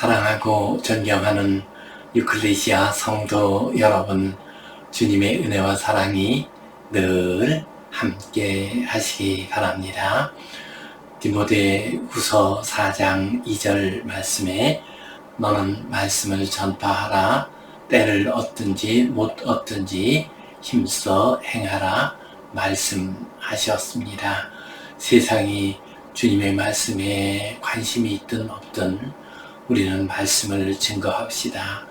사랑하고 존경하는 유클레시아 성도 여러분, 주님의 은혜와 사랑이 늘 함께 하시기 바랍니다. 디모데 후서 4장 2절 말씀에 너는 말씀을 전파하라 때를 얻든지 못 얻든지 힘써 행하라 말씀하셨습니다. 세상이 주님의 말씀에 관심이 있든 없든 우리는 말씀을 증거합시다.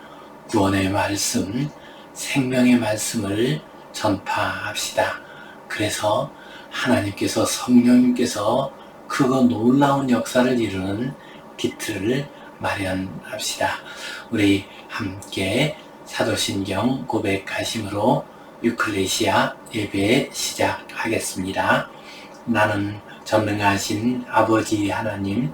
구원의 말씀, 생명의 말씀을 전파합시다. 그래서 하나님께서 성령님께서 크고 놀라운 역사를 이루는 기틀을 마련합시다. 우리 함께 사도신경 고백하심으로 유클레시아 예배 시작하겠습니다. 나는 전능하신 아버지 하나님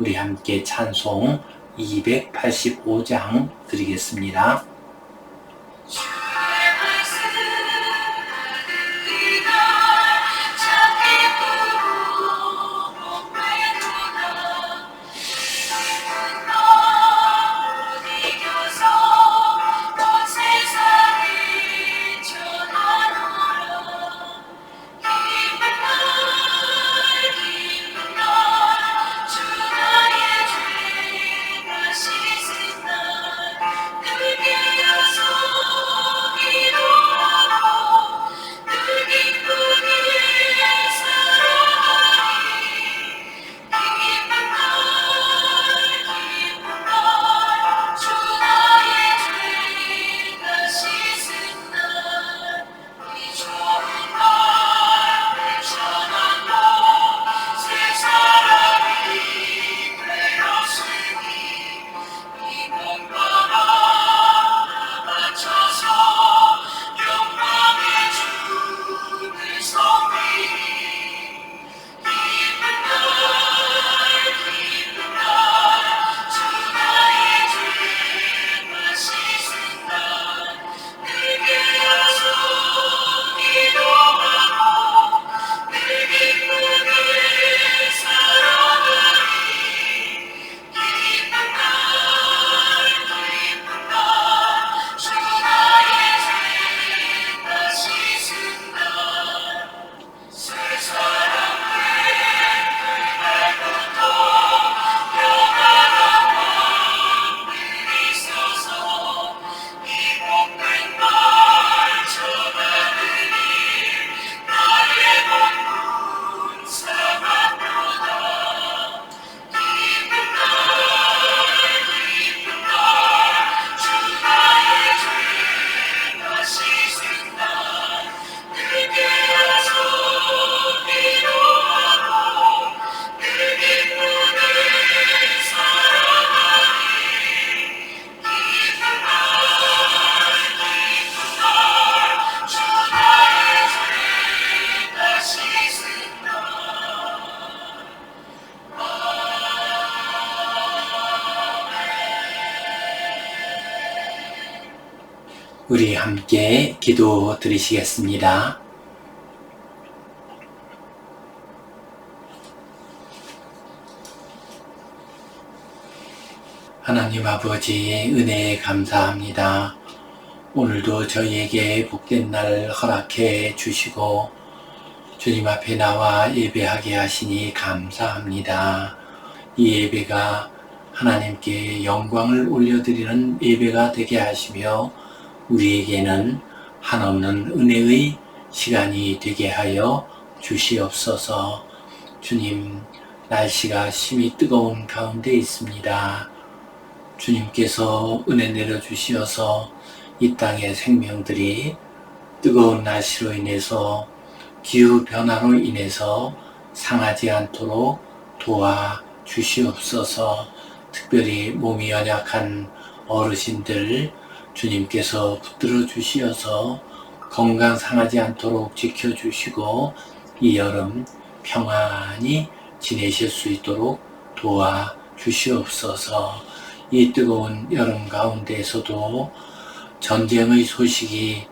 우리 함께 찬송 285장 드리겠습니다. 기도 드리시겠습니다. 하나님 아버지 은혜에 감사합니다. 오늘도 저희에게 복된 날 허락해 주시고 주님 앞에 나와 예배하게 하시니 감사합니다. 이 예배가 하나님께 영광을 올려드리는 예배가 되게 하시며 우리에게는 한없는 은혜의 시간이 되게 하여 주시옵소서. 주님, 날씨가 심히 뜨거운 가운데 있습니다. 주님께서 은혜 내려주시어서 이 땅의 생명들이 뜨거운 날씨로 인해서 기후 변화로 인해서 상하지 않도록 도와 주시옵소서. 특별히 몸이 연약한 어르신들 주님께서 붙들어 주시어서 건강 상하지 않도록 지켜 주시고 이 여름 평안히 지내실 수 있도록 도와 주시옵소서. 이 뜨거운 여름 가운데에서도 전쟁의 소식이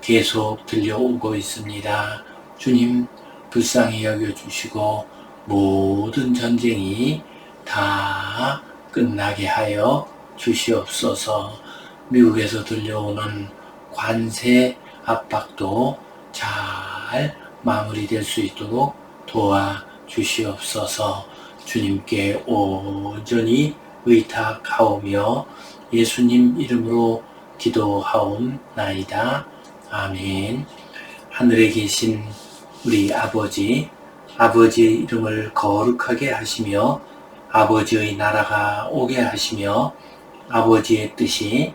계속 들려오고 있습니다. 주님 불쌍히 여겨주시고 모든 전쟁이 다 끝나게 하여 주시옵소서. 미국에서 들려오는 관세 압박도 잘 마무리될 수 있도록 도와 주시옵소서. 주님께 온전히 의탁하오며 예수님 이름으로 기도하옵나이다. 아멘. 하늘에 계신 우리 아버지, 아버지의 이름을 거룩하게 하시며 아버지의 나라가 오게 하시며 아버지의 뜻이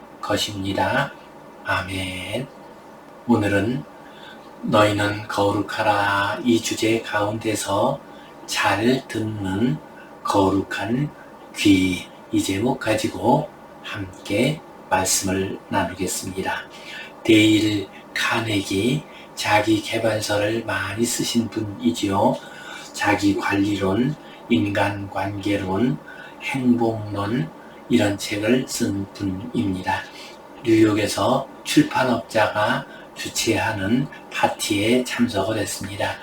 것입니다. 아멘. 오늘은 너희는 거룩하라 이 주제 가운데서 잘 듣는 거룩한 귀 이 제목 가지고 함께 말씀을 나누겠습니다. 데일 카네기 자기 개발서를 많이 쓰신 분이지요. 자기 관리론, 인간 관계론, 행복론 이런 책을 쓴 분입니다. 뉴욕에서 출판업자가 주최하는 파티에 참석을 했습니다.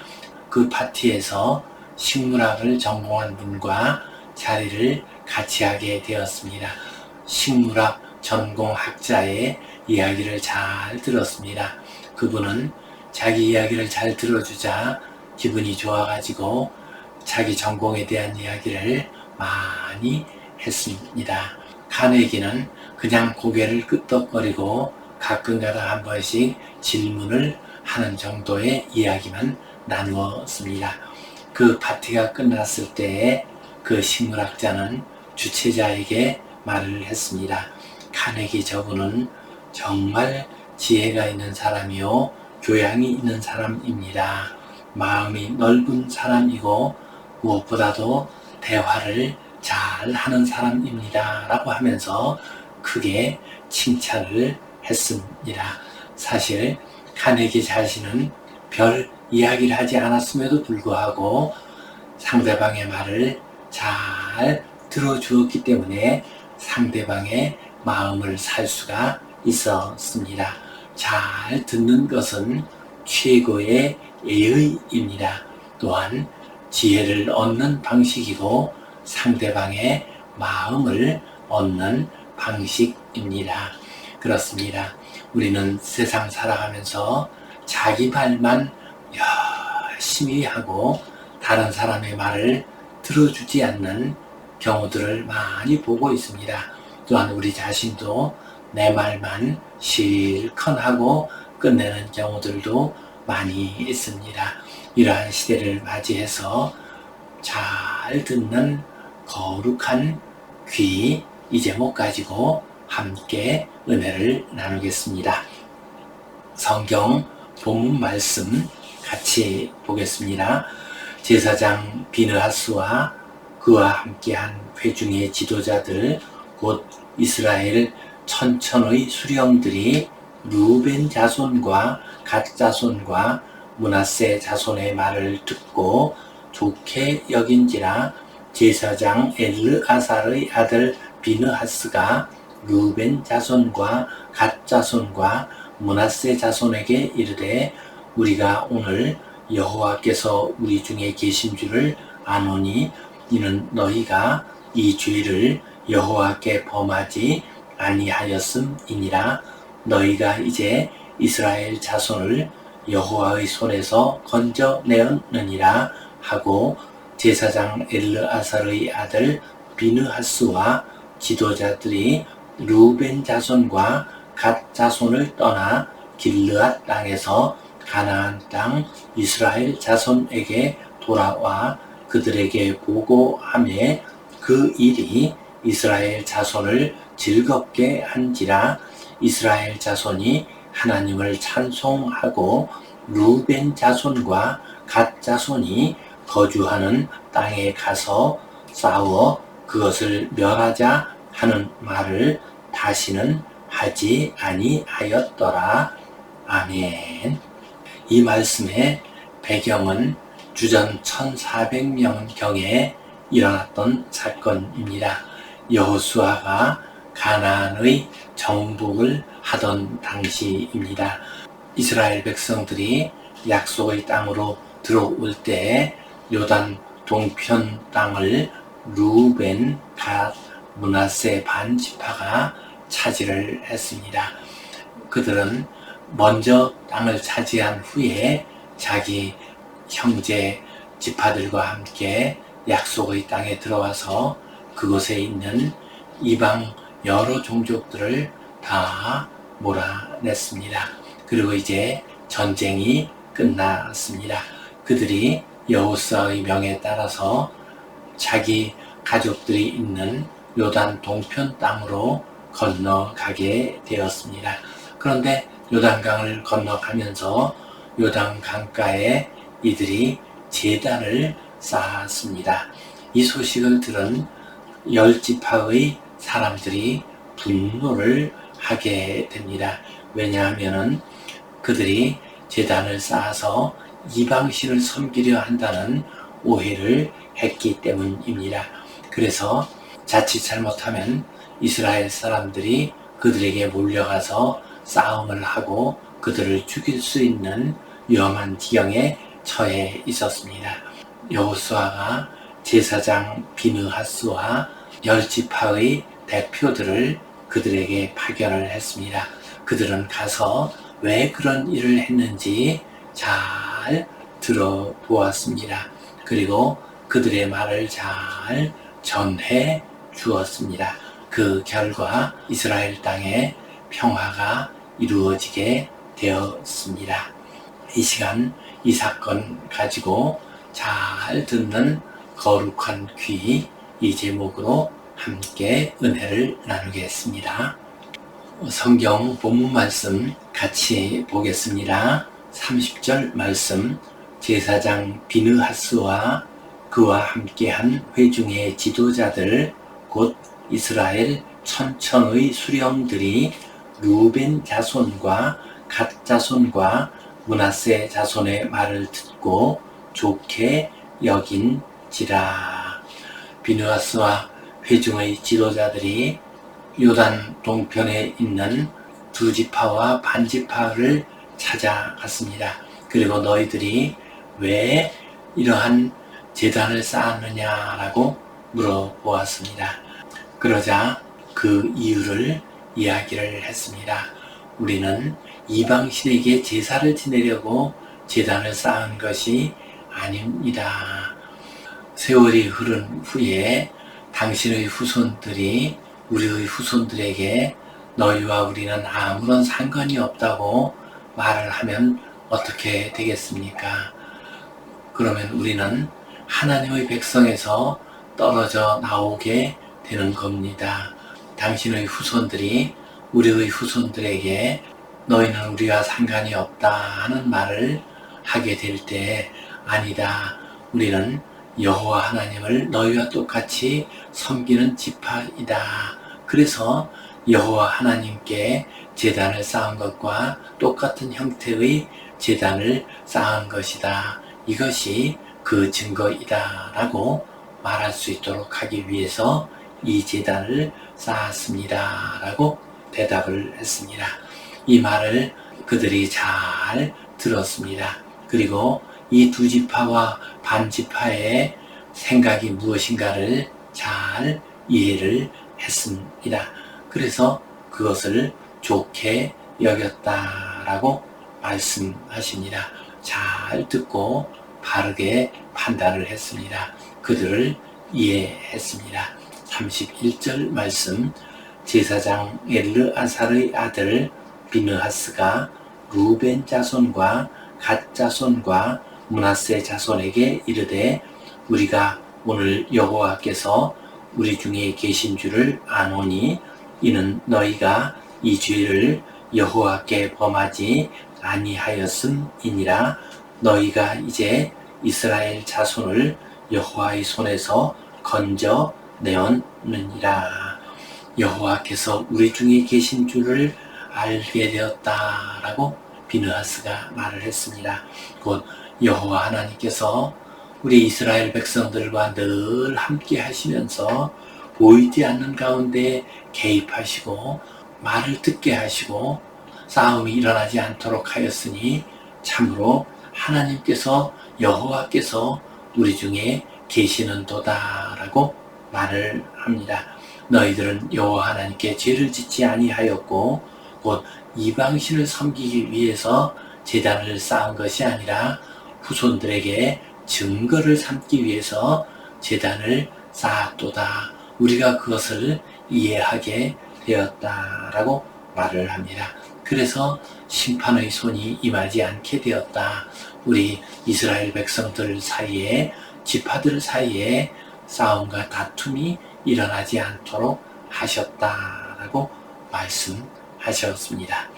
그 파티에서 식물학을 전공한 분과 자리를 같이 하게 되었습니다. 식물학 전공학자의 이야기를 잘 들었습니다. 그분은 자기 이야기를 잘 들어주자 기분이 좋아가지고 자기 전공에 대한 이야기를 많이 했습니다. 카네기는 그냥 고개를 끄덕거리고 가끔가다 한 번씩 질문을 하는 정도의 이야기만 나누었습니다. 그 파티가 끝났을 때에 그 식물학자는 주최자에게 말을 했습니다. 카네기 저분은 정말 지혜가 있는 사람이요, 교양이 있는 사람입니다. 마음이 넓은 사람이고, 무엇보다도 대화를 잘 하는 사람입니다. 라고 하면서 크게 칭찬을 했습니다. 사실, 카네기 자신은 별 이야기를 하지 않았음에도 불구하고 상대방의 말을 잘 들어주었기 때문에 상대방의 마음을 살 수가 있었습니다. 잘 듣는 것은 최고의 예의입니다. 또한 지혜를 얻는 방식이고 상대방의 마음을 얻는 방식입니다. 그렇습니다. 우리는 세상 살아가면서 자기 말만 열심히 하고 다른 사람의 말을 들어주지 않는 경우들을 많이 보고 있습니다. 또한 우리 자신도 내 말만 실컷 하고 끝내는 경우들도 많이 있습니다. 이러한 시대를 맞이해서 잘 듣는 거룩한 귀, 이 제목 가지고 함께 은혜를 나누겠습니다. 성경 본문 말씀 같이 보겠습니다. 제사장 비느하스와 그와 함께한 회중의 지도자들 곧 이스라엘 천천의 수령들이 루벤 자손과 갓 자손과 문하세 자손의 말을 듣고 좋게 여긴지라 제사장 엘르아살의 아들 비느하스가 루벤 자손과 갓 자손과 문하세 자손에게 이르되 우리가 오늘 여호와께서 우리 중에 계신 줄을 아노니 이는 너희가 이 죄를 여호와께 범하지 아니하였음이니라. 너희가 이제 이스라엘 자손을 여호와의 손에서 건져내었느니라 하고 제사장 엘르아살의 아들 비느하스와 지도자들이 루벤 자손과 갓 자손을 떠나 길르앗 땅에서 가나안 땅 이스라엘 자손에게 돌아와 그들에게 보고하매 그 일이 이스라엘 자손을 즐겁게 한지라 이스라엘 자손이 하나님을 찬송하고 루벤 자손과 갓 자손이 거주하는 땅에 가서 싸워 그것을 멸하자 하는 말을 다시는 하지 아니하였더라. 아멘. 이 말씀의 배경은 주전 1400년경에 일어났던 사건입니다. 여호수아가 가나안의 정복을 하던 당시입니다. 이스라엘 백성들이 약속의 땅으로 들어올 때 요단 동편 땅을 루벤, 갓, 문하세 반 지파가 차지를 했습니다. 그들은 먼저 땅을 차지한 후에 자기 형제 지파들과 함께 약속의 땅에 들어와서 그곳에 있는 이방 여러 종족들을 다 몰아냈습니다. 그리고 이제 전쟁이 끝났습니다. 그들이 여호수아의 명에 따라서 자기 가족들이 있는 요단 동편 땅으로 건너가게 되었습니다. 그런데 요단강을 건너가면서 요단 강가에 이들이 제단을 쌓았습니다. 이 소식을 들은 열 지파의 사람들이 분노를 하게 됩니다. 왜냐하면은 그들이 제단을 쌓아서 이방신을 섬기려 한다는 오해를 했기 때문입니다. 그래서 자칫 잘못하면 이스라엘 사람들이 그들에게 몰려가서 싸움을 하고 그들을 죽일 수 있는 위험한 지경에 처해 있었습니다. 여호수아가 제사장 비느하스와 열 지파의 대표들을 그들에게 파견을 했습니다. 그들은 가서 왜 그런 일을 했는지 잘 들어보았습니다. 그리고 그들의 말을 잘 전해 주었습니다. 그 결과 이스라엘 땅에 평화가 이루어지게 되었습니다. 이 시간 이 사건 가지고 잘 듣는 거룩한 귀 이 제목으로 함께 은혜를 나누겠습니다. 성경 본문 말씀 같이 보겠습니다. 30절 말씀 제사장 비느하스와 그와 함께한 회중의 지도자들 곧 이스라엘 천천의 수령들이 루벤 자손과 갓 자손과 문하세 자손의 말을 듣고 좋게 여긴지라. 비누아스와 회중의 지도자들이 요단 동편에 있는 두 지파와 반 지파를 찾아갔습니다. 그리고 너희들이 왜 이러한 재단을 쌓았느냐라고 물어보았습니다. 그러자 그 이유를 이야기를 했습니다. 우리는 이방신에게 제사를 지내려고 재단을 쌓은 것이 아닙니다. 세월이 흐른 후에 당신의 후손들이 우리의 후손들에게 너희와 우리는 아무런 상관이 없다고 말을 하면 어떻게 되겠습니까? 그러면 우리는 하나님의 백성에서 떨어져 나오게 되는 겁니다. 당신의 후손들이 우리의 후손들에게 너희는 우리와 상관이 없다 하는 말을 하게 될 때 아니다. 우리는 여호와 하나님을 너희와 똑같이 섬기는 지파이다. 그래서 여호와 하나님께 제단을 쌓은 것과 똑같은 형태의 제단을 쌓은 것이다. 이것이 그 증거이다. 라고 말할 수 있도록 하기 위해서 이 재단을 쌓았습니다. 라고 대답을 했습니다. 이 말을 그들이 잘 들었습니다. 그리고 이 두 지파와 반 지파의 생각이 무엇인가를 잘 이해를 했습니다. 그래서 그것을 좋게 여겼다라고 말씀하십니다. 잘 듣고 바르게 판단을 했습니다. 그들을 이해했습니다. 31절 말씀 제사장 엘르아살의 아들 비느하스가 루벤 자손과 갓 자손과 문하세 자손에게 이르되 우리가 오늘 여호와께서 우리 중에 계신 줄을 아노니 이는 너희가 이 죄를 여호와께 범하지 아니하였음이니라 너희가 이제 이스라엘 자손을 여호와의 손에서 건져 내었느니라 여호와께서 우리 중에 계신 줄을 알게 되었다라고 비느하스가 말을 했습니다. 곧 여호와 하나님께서 우리 이스라엘 백성들과 늘 함께 하시면서 보이지 않는 가운데 개입하시고 말을 듣게 하시고 싸움이 일어나지 않도록 하였으니 참으로 하나님께서 여호와께서 우리 중에 계시는 도다라고 말을 합니다. 너희들은 여호와 하나님께 죄를 짓지 아니하였고 곧 이방신을 섬기기 위해서 제단을 쌓은 것이 아니라 후손들에게 증거를 삼기 위해서 제단을 쌓았도다. 우리가 그것을 이해하게 되었다라고 말을 합니다. 그래서 심판의 손이 임하지 않게 되었다. 우리 이스라엘 백성들 사이에 지파들 사이에 싸움과 다툼이 일어나지 않도록 하셨다라고 말씀하셨습니다.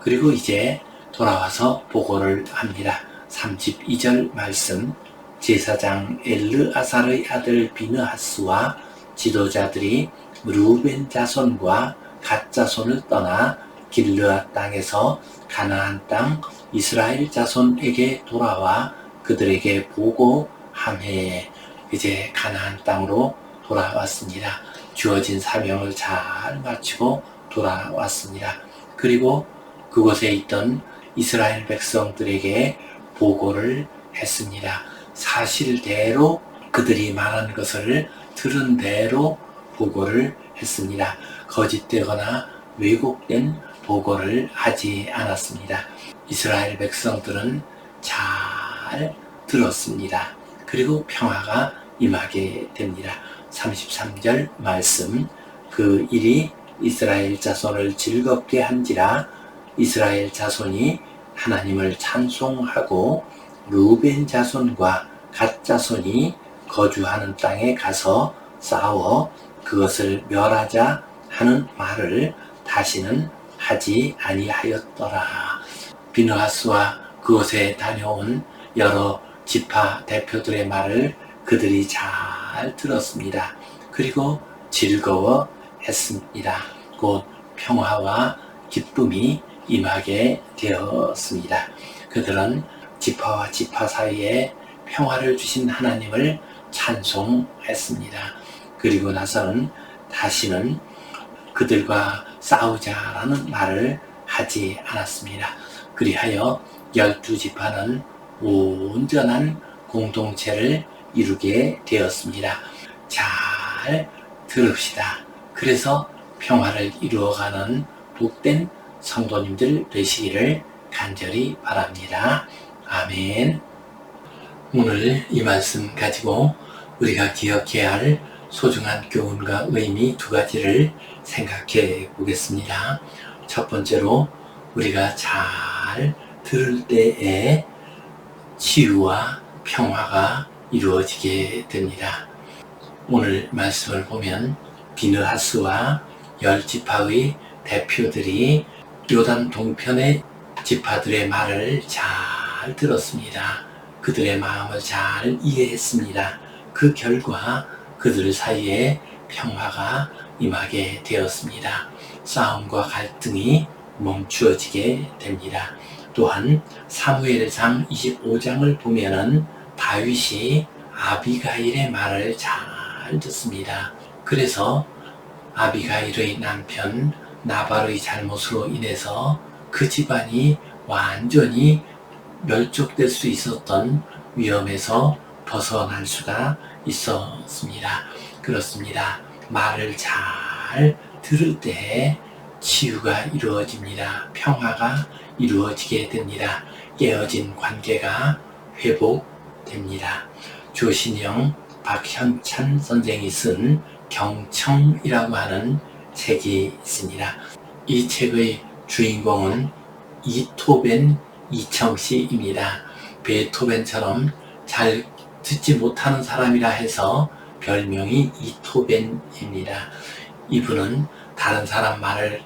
그리고 이제 돌아와서 보고를 합니다. 32절 말씀 제사장 엘르아살의 아들 비느하스와 지도자들이 루벤 자손과 갓 자손을 떠나 길르앗 땅에서 가나안 땅 이스라엘 자손에게 돌아와 그들에게 보고 함해 이제 가나안 땅으로 돌아왔습니다. 주어진 사명을 잘 마치고 돌아왔습니다. 그리고 그곳에 있던 이스라엘 백성들에게 보고를 했습니다. 사실대로 그들이 말한 것을 들은 대로 보고를 했습니다. 거짓되거나 왜곡된 보고를 하지 않았습니다. 이스라엘 백성들은 잘 들었습니다. 그리고 평화가 임하게 됩니다. 33절 말씀 그 일이 이스라엘 자손을 즐겁게 한지라 이스라엘 자손이 하나님을 찬송하고 루벤 자손과 갓 자손이 거주하는 땅에 가서 싸워 그것을 멸하자 하는 말을 다시는 하지 아니하였더라. 비느하스와 그곳에 다녀온 여러 지파 대표들의 말을 그들이 잘 들었습니다. 그리고 즐거워 했습니다. 곧 평화와 기쁨이 임하게 되었습니다. 그들은 지파와 지파 사이에 평화를 주신 하나님을 찬송했습니다. 그리고 나서는 다시는 그들과 싸우자라는 말을 하지 않았습니다. 그리하여 열두 지파는 온전한 공동체를 이루게 되었습니다. 잘 들읍시다. 그래서 평화를 이루어가는 복된 성도님들 되시기를 간절히 바랍니다. 아멘. 오늘 이 말씀 가지고 우리가 기억해야 할 소중한 교훈과 의미 두 가지를 생각해 보겠습니다. 첫 번째로 우리가 잘 들을 때에 치유와 평화가 이루어지게 됩니다. 오늘 말씀을 보면 비느하스와 열 지파의 대표들이 요단 동편의 지파들의 말을 잘 들었습니다. 그들의 마음을 잘 이해했습니다. 그 결과 그들 사이에 평화가 임하게 되었습니다. 싸움과 갈등이 멈추어지게 됩니다. 또한 사무엘상 25장을 보면은 다윗이 아비가일의 말을 잘 듣습니다. 그래서 아비가일의 남편 나발의 잘못으로 인해서 그 집안이 완전히 멸족될 수 있었던 위험에서 벗어날 수가 있었습니다. 그렇습니다. 말을 잘 들을 때 치유가 이루어집니다. 평화가 이루어지게 됩니다. 깨어진 관계가 회복됩니다. 조신영 박현찬 선생이 쓴 경청이라고 하는 책이 있습니다. 이 책의 주인공은 이토벤 이청 씨입니다. 베토벤처럼 잘 듣지 못하는 사람이라 해서 별명이 이토벤입니다. 이분은 다른 사람 말을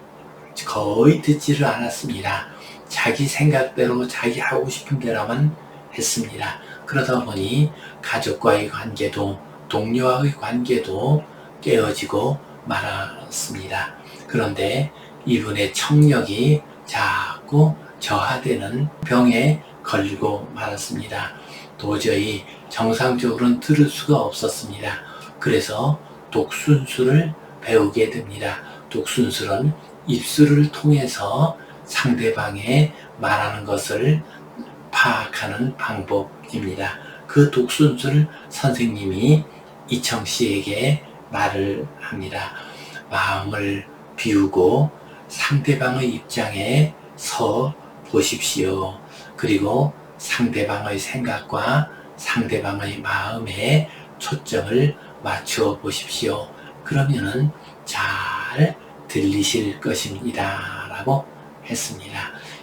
거의 듣지를 않았습니다. 자기 생각대로 자기 하고 싶은 대로만 했습니다. 그러다 보니 가족과의 관계도 동료와의 관계도 깨어지고 말았습니다. 그런데 이분의 청력이 자꾸 저하되는 병에 걸리고 말았습니다. 도저히 정상적으로는 들을 수가 없었습니다. 그래서 독순술을 배우게 됩니다. 독순술은 입술을 통해서 상대방의 말하는 것을 파악하는 방법입니다. 그 독순술 선생님이 이청 씨에게 말을 합니다. 마음을 비우고 상대방의 입장에 서 보십시오. 그리고 상대방의 생각과 상대방의 마음에 초점을 맞춰 보십시오. 그러면은 잘 들리실 것입니다. 라고 했습니다.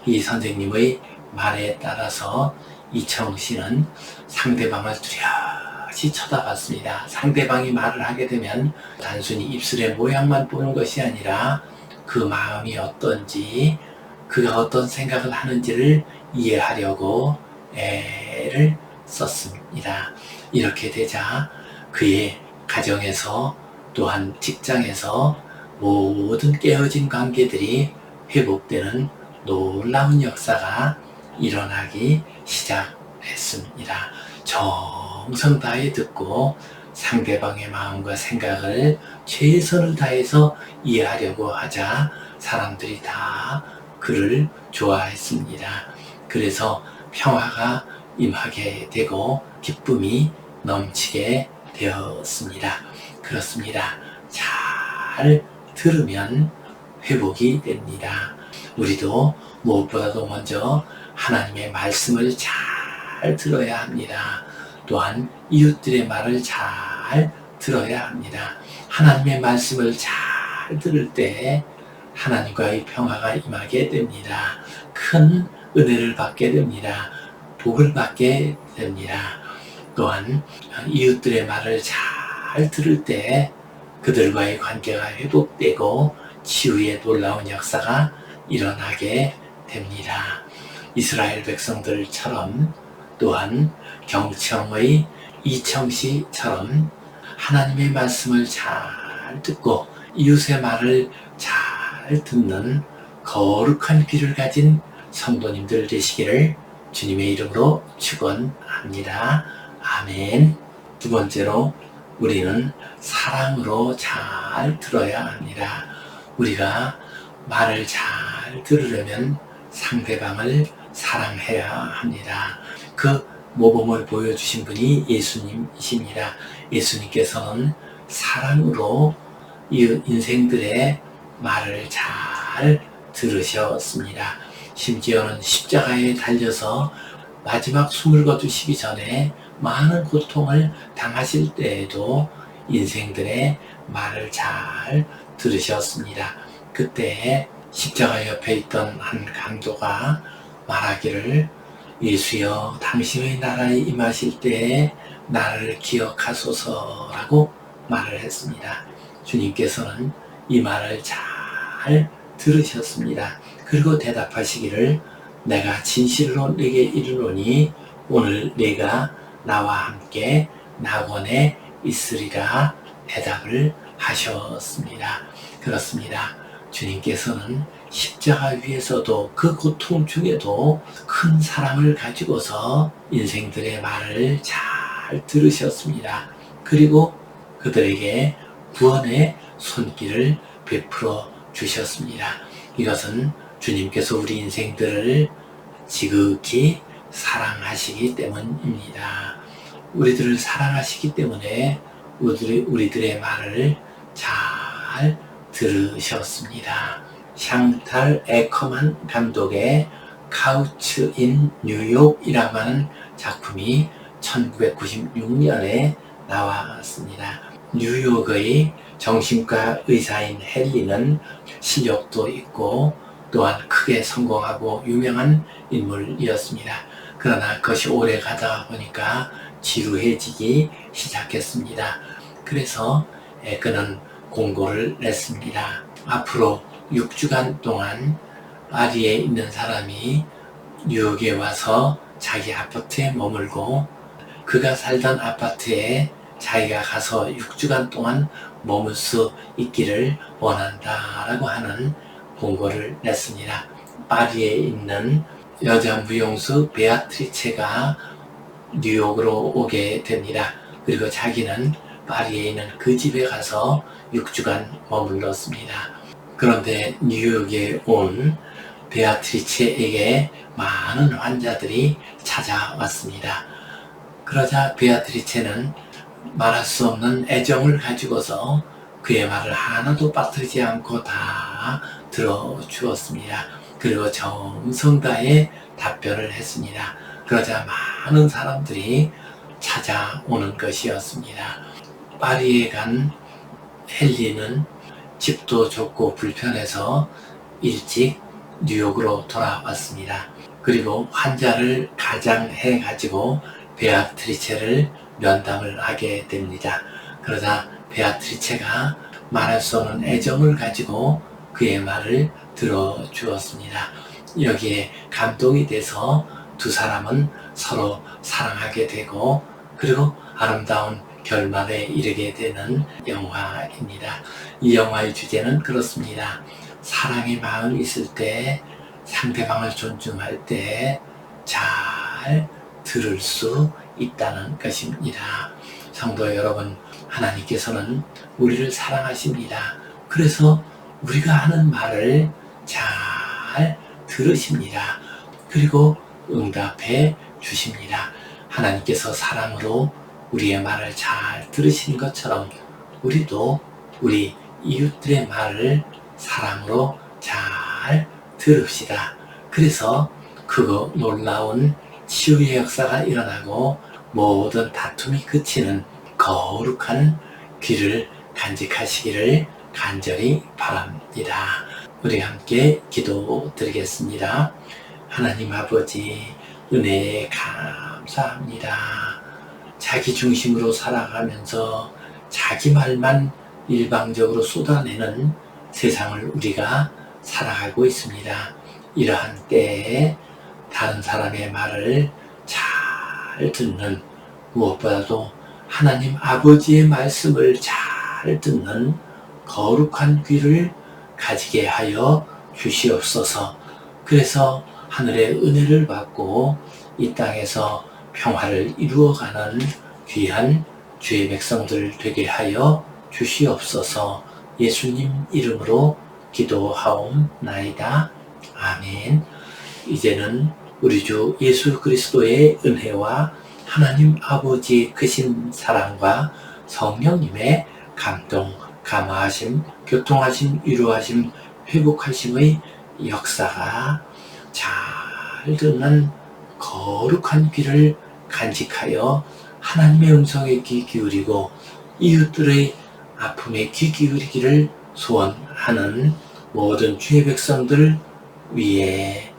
이 선생님의 말에 따라서 이청 씨는 상대방을 뚜렷이 쳐다봤습니다. 상대방이 말을 하게 되면 단순히 입술의 모양만 보는 것이 아니라 그 마음이 어떤지, 그가 어떤 생각을 하는지를 이해하려고 애를 썼습니다. 이렇게 되자 그의 가정에서 또한 직장에서 모든 깨어진 관계들이 회복되는 놀라운 역사가 일어나기 시작했습니다. 정성 다해 듣고 상대방의 마음과 생각을 최선을 다해서 이해하려고 하자 사람들이 다 그를 좋아했습니다. 그래서 평화가 임하게 되고 기쁨이 넘치게 되었습니다. 그렇습니다. 잘 들으면 회복이 됩니다. 우리도 무엇보다도 먼저 하나님의 말씀을 잘 들어야 합니다. 또한 이웃들의 말을 잘 들어야 합니다. 하나님의 말씀을 잘 들을 때 하나님과의 평화가 임하게 됩니다. 큰 은혜를 받게 됩니다. 복을 받게 됩니다. 또한 이웃들의 말을 잘 들을 때 그들과의 관계가 회복되고 치유의 놀라운 역사가 일어나게 됩니다. 이스라엘 백성들처럼 또한 경청의 이청시처럼 하나님의 말씀을 잘 듣고 이웃의 말을 잘 듣는 거룩한 귀를 가진 성도님들 되시기를 주님의 이름으로 축원합니다. 아멘. 두 번째로 우리는 사랑으로 잘 들어야 합니다. 우리가 말을 잘 들으려면 상대방을 사랑해야 합니다. 그 모범을 보여주신 분이 예수님이십니다. 예수님께서는 사랑으로 이 인생들의 말을 잘 들으셨습니다. 심지어는 십자가에 달려서 마지막 숨을 거두시기 전에 많은 고통을 당하실 때에도 인생들의 말을 잘 들으셨습니다. 그때 십자가 옆에 있던 한 강도가 말하기를 예수여 당신의 나라에 임하실 때에 나를 기억하소서라고 말을 했습니다. 주님께서는 이 말을 잘 들으셨습니다. 그리고 대답하시기를 내가 진실로 내게 이르노니 오늘 내가 나와 함께 낙원에 있으리라 대답을 하셨습니다. 그렇습니다. 주님께서는 십자가 위에서도 그 고통 중에도 큰 사랑을 가지고서 인생들의 말을 잘 들으셨습니다. 그리고 그들에게 구원의 손길을 베풀어 주셨습니다. 이것은 주님께서 우리 인생들을 지극히 사랑하시기 때문입니다. 우리들을 사랑하시기 때문에 우리들의, 우리들의 말을 잘 들으셨습니다. 샹탈 에커만 감독의 카우츠 인 뉴욕이라는 작품이 1996년에 나왔습니다. 뉴욕의 정신과 의사인 헨리는 실력도 있고 또한 크게 성공하고 유명한 인물이었습니다. 그러나 그것이 오래 가다 보니까 지루해지기 시작했습니다. 그래서 에, 그는 공고를 냈습니다. 앞으로 6주간 동안 파리에 있는 사람이 뉴욕에 와서 자기 아파트에 머물고 그가 살던 아파트에 자기가 가서 6주간 동안 머물 수 있기를 원한다라고 하는 공고를 냈습니다. 파리에 있는 여자 무용수 베아트리체가 뉴욕으로 오게 됩니다. 그리고 자기는 파리에 있는 그 집에 가서 6주간 머물렀습니다. 그런데 뉴욕에 온 베아트리체에게 많은 환자들이 찾아왔습니다. 그러자 베아트리체는 말할 수 없는 애정을 가지고서 그의 말을 하나도 빠뜨리지 않고 다 들어 주었습니다. 그리고 정성 다해 답변을 했습니다. 그러자 많은 사람들이 찾아오는 것이었습니다. 파리에 간 헨리는 집도 좁고 불편해서 일찍 뉴욕으로 돌아왔습니다. 그리고 환자를 가장해 가지고 베아트리체를 면담을 하게 됩니다. 그러자 베아트리체가 말할 수 없는 애정을 가지고 그의 말을 들어주었습니다. 여기에 감동이 돼서 두 사람은 서로 사랑하게 되고 그리고 아름다운 결말에 이르게 되는 영화입니다. 이 영화의 주제는 그렇습니다. 사랑의 마음이 있을 때 상대방을 존중할 때 잘 들을 수 있다는 것입니다. 성도 여러분, 하나님께서는 우리를 사랑하십니다. 그래서 우리가 하는 말을 잘 들으십니다. 그리고 응답해 주십니다. 하나님께서 사랑으로 우리의 말을 잘 들으신 것처럼 우리도 우리 이웃들의 말을 사랑으로 잘 들읍시다. 그래서 그거 놀라운 치유의 역사가 일어나고 모든 다툼이 그치는 거룩한 귀를 간직하시기를 간절히 바랍니다. 우리 함께 기도 드리겠습니다. 하나님 아버지, 은혜 감사합니다. 자기 중심으로 살아가면서 자기 말만 일방적으로 쏟아내는 세상을 우리가 살아가고 있습니다. 이러한 때에 다른 사람의 말을 잘 듣는 무엇보다도 하나님 아버지의 말씀을 잘 듣는 거룩한 귀를 가지게 하여 주시옵소서. 그래서 하늘의 은혜를 받고 이 땅에서 평화를 이루어가는 귀한 주의 백성들 되게 하여 주시옵소서. 예수님 이름으로 기도하옵나이다. 아멘. 이제는 우리 주 예수 그리스도의 은혜와 하나님 아버지의 크신 사랑과 성령님의 감동, 감화하심, 교통하심, 위로하심, 회복하심의 역사가 잘 듣는 거룩한 귀를 간직하여 하나님의 음성에 귀 기울이고 이웃들의 아픔에 귀 기울이기를 소원하는 모든 주의 백성들 위에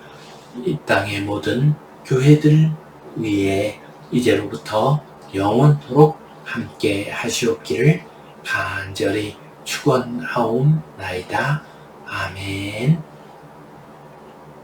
이 땅의 모든 교회들 위에 이제로부터 영원토록 함께 하시옵기를 간절히 축원하옵나이다. 아멘.